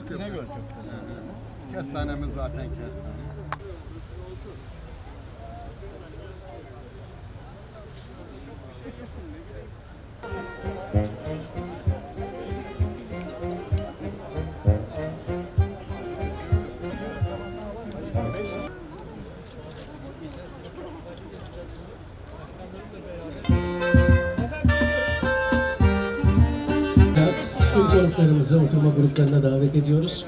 köftesi. İnegöl köftesi. Kestanemiz zaten kestane. Konuklarımızı oturma gruplarına davet ediyoruz.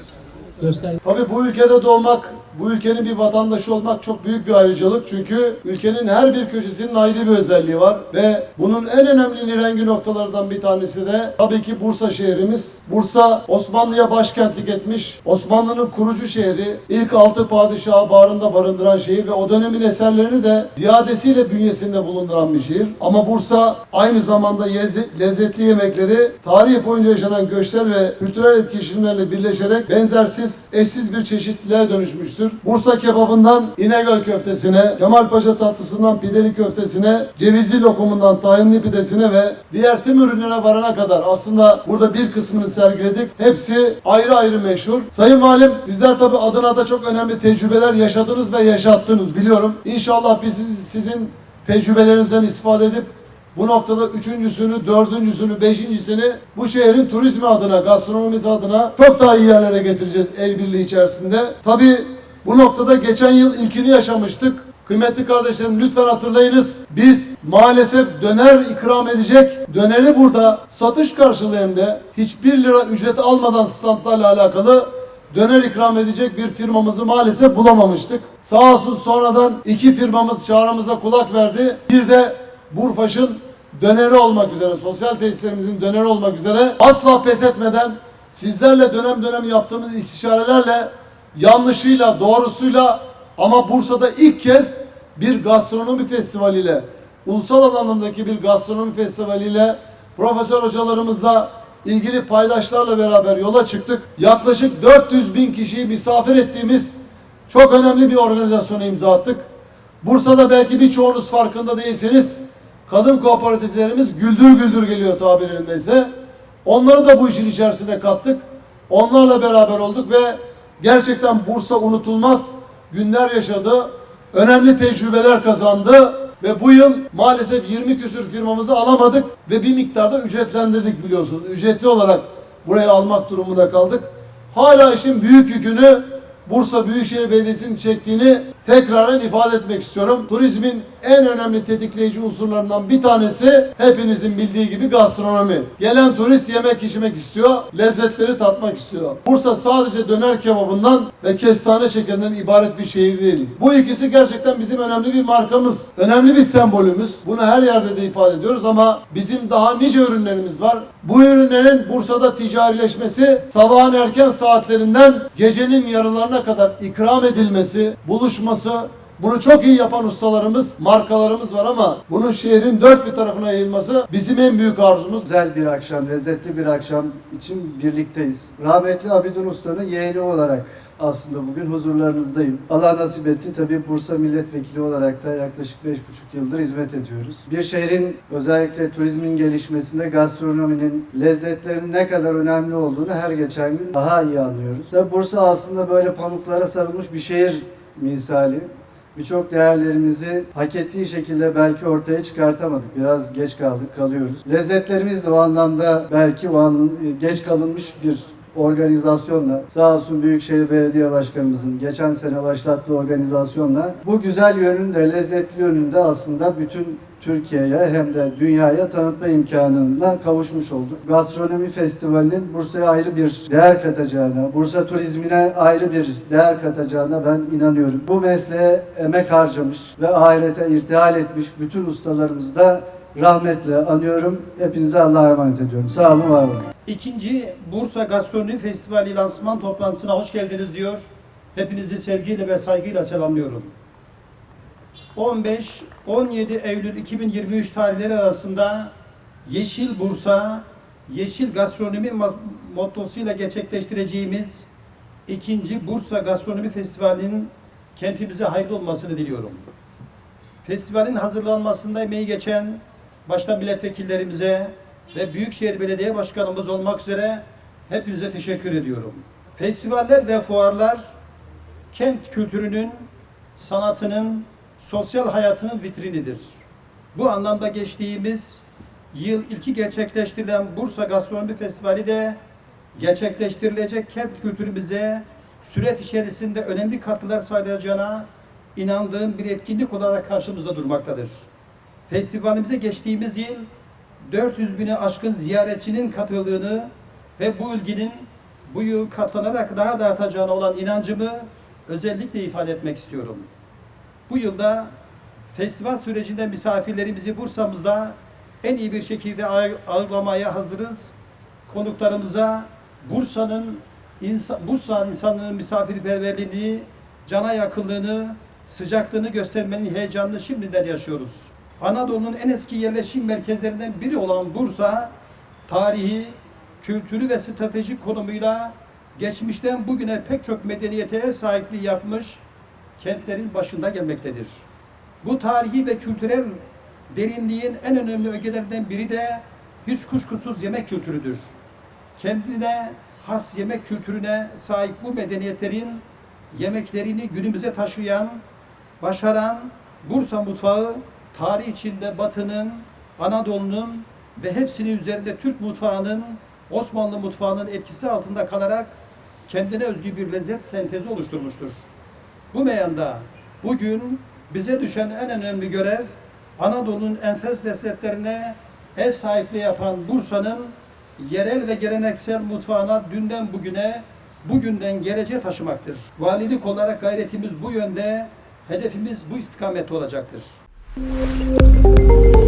Göster Tabii bu ülkede doğmak, bu ülkenin bir vatandaşı olmak çok büyük bir ayrıcalık. Çünkü ülkenin her bir köşesinin ayrı bir özelliği var. Ve bunun en önemli nirengi noktalardan bir tanesi de tabii ki Bursa şehrimiz. Bursa Osmanlı'ya başkentlik etmiş. Osmanlı'nın kurucu şehri. ilk altı padişahı bağrında barındıran şehir ve o dönemin eserlerini de ziyadesiyle bünyesinde bulunduran bir şehir. Ama Bursa aynı zamanda lezzetli yemekleri, tarih boyunca yaşanan göçler ve kültürel etkileşimlerle birleşerek benzersiz, eşsiz bir çeşitliliğe dönüşmüştür. Bursa kebabından İnegöl köftesine, Kemalpaşa tatlısından pideli köftesine, cevizli lokumundan tahinli pidesine ve diğer tüm ürünlere varana kadar aslında burada bir kısmını sergiledik. Hepsi ayrı ayrı meşhur. Sayın Valim sizler tabi Adana'da çok önemli tecrübeler yaşadınız ve yaşattınız biliyorum. İnşallah biz siz- sizin tecrübelerinizden istifade edip bu noktada üçüncüsünü, dördüncüsünü, beşincisini bu şehrin turizmi adına, gastronomisi adına çok daha iyi yerlere getireceğiz el birliği içerisinde. Tabii bu noktada geçen yıl ilkini yaşamıştık. Kıymetli kardeşlerim lütfen hatırlayınız. Biz maalesef döner ikram edecek, döneri burada satış karşılığında hiçbir lira ücret almadan standlarla alakalı döner ikram edecek bir firmamızı maalesef bulamamıştık. Sağ olsun sonradan iki firmamız çağrımıza kulak verdi. Bir de Burfaş'ın döneri olmak üzere, sosyal tesislerimizin döneri olmak üzere asla pes etmeden sizlerle dönem dönem yaptığımız istişarelerle yanlışıyla, doğrusuyla ama Bursa'da ilk kez bir gastronomi festivaliyle, ulusal anlamdaki bir gastronomi festivaliyle profesör hocalarımızla ilgili paydaşlarla beraber yola çıktık. Yaklaşık 400 bin kişiyi misafir ettiğimiz çok önemli bir organizasyona imza attık. Bursa'da belki birçoğunuz farkında değilseniz kadın kooperatiflerimiz güldür güldür geliyor tabirindeyse. Onları da bu işin içerisine kattık. Onlarla beraber olduk ve gerçekten Bursa unutulmaz günler yaşadı. Önemli tecrübeler kazandı ve bu yıl maalesef 20 küsür firmamızı alamadık ve bir miktarda ücretlendirdik biliyorsunuz. Ücretli olarak buraya almak durumunda kaldık. Hala işin büyük yükünü Bursa Büyükşehir Belediyesi'nin çektiğini tekraren ifade etmek istiyorum. Turizmin en önemli tetikleyici unsurlarından bir tanesi hepinizin bildiği gibi gastronomi. Gelen turist yemek içmek istiyor, lezzetleri tatmak istiyor. Bursa sadece döner kebabından ve kestane şekerinden ibaret bir şehir değil. Bu ikisi gerçekten bizim önemli bir markamız, önemli bir sembolümüz. Bunu her yerde de ifade ediyoruz ama bizim daha nice ürünlerimiz var. Bu ürünlerin Bursa'da ticarileşmesi sabahın erken saatlerinden gecenin yarılarına kadar ikram edilmesi, buluşması, bunu çok iyi yapan ustalarımız, markalarımız var ama bunun şehrin dört bir tarafına yayılması bizim en büyük arzumuz. Güzel bir akşam, lezzetli bir akşam için birlikteyiz. Rahmetli Abidun Usta'nın yeğeni olarak aslında bugün huzurlarınızdayım. Allah nasip etti. Tabii Bursa milletvekili olarak da yaklaşık 5,5 yıldır hizmet ediyoruz. Bir şehrin özellikle turizmin gelişmesinde gastronominin, lezzetlerin ne kadar önemli olduğunu her geçen gün daha iyi anlıyoruz. Ve Bursa aslında böyle pamuklara sarılmış bir şehir misali. Birçok değerlerimizi hak ettiği şekilde belki ortaya çıkartamadık. Biraz geç kaldık, kalıyoruz. Lezzetlerimiz de o anlamda belki o an geç kalınmış bir organizasyonla sağ olsun Büyükşehir Belediye Başkanımızın geçen sene başlattığı organizasyonla bu güzel yönünde, lezzetli yönünde aslında bütün Türkiye'ye hem de dünyaya tanıtma imkanına kavuşmuş olduk. Gastronomi Festivali'nin Bursa'ya ayrı bir değer katacağına, Bursa turizmine ayrı bir değer katacağına ben inanıyorum. Bu mesleğe emek harcamış ve ahirete irtihal etmiş bütün ustalarımızı da rahmetle anıyorum. Hepinize Allah'a emanet ediyorum. Sağ olun, var olun. İkinci Bursa Gastronomi Festivali lansman toplantısına hoş geldiniz diyor. Hepinizi sevgiyle ve saygıyla selamlıyorum. 15-17 Eylül 2023 tarihleri arasında Yeşil Bursa, Yeşil Gastronomi mottosuyla gerçekleştireceğimiz ikinci Bursa Gastronomi Festivali'nin kentimize hayırlı olmasını diliyorum. Festivalin hazırlanmasında emeği geçen başta milletvekillerimize ve Büyükşehir Belediye Başkanımız olmak üzere hepinize teşekkür ediyorum. Festivaller ve fuarlar kent kültürünün, sanatının, sosyal hayatının vitrinidir. Bu anlamda geçtiğimiz yıl ilki gerçekleştirilen Bursa Gastronomi Festivali de gerçekleştirilecek kent kültürümüze süreç içerisinde önemli katkılar sağlayacağına inandığım bir etkinlik olarak karşımızda durmaktadır. Festivalimize geçtiğimiz yıl 400 bini aşkın ziyaretçinin katıldığını ve bu ilginin bu yıl katlanarak daha da artacağına olan inancımı özellikle ifade etmek istiyorum. Bu yılda festival sürecinde misafirlerimizi Bursa'mızda en iyi bir şekilde ağır- ağırlamaya hazırız. Konuklarımıza Bursa'nın insan, Bursa insanının misafirperverliğini, cana yakınlığını, sıcaklığını göstermenin heyecanını şimdiden yaşıyoruz. Anadolu'nun en eski yerleşim merkezlerinden biri olan Bursa, tarihi, kültürü ve stratejik konumuyla geçmişten bugüne pek çok medeniyete ev sahipliği yapmış kentlerin başında gelmektedir. Bu tarihi ve kültürel derinliğin en önemli ögelerinden biri de hiç kuşkusuz yemek kültürüdür. Kendine has yemek kültürüne sahip bu medeniyetlerin yemeklerini günümüze taşıyan, başaran Bursa mutfağı tarih içinde Batı'nın, Anadolu'nun ve hepsinin üzerinde Türk mutfağının, Osmanlı mutfağının etkisi altında kalarak kendine özgü bir lezzet sentezi oluşturmuştur. Bu meyanda bugün bize düşen en önemli görev Anadolu'nun enfes lezzetlerine ev sahipliği yapan Bursa'nın yerel ve geleneksel mutfağına dünden bugüne, bugünden geleceğe taşımaktır. Valilik olarak gayretimiz bu yönde, hedefimiz bu istikamette olacaktır. Thank you.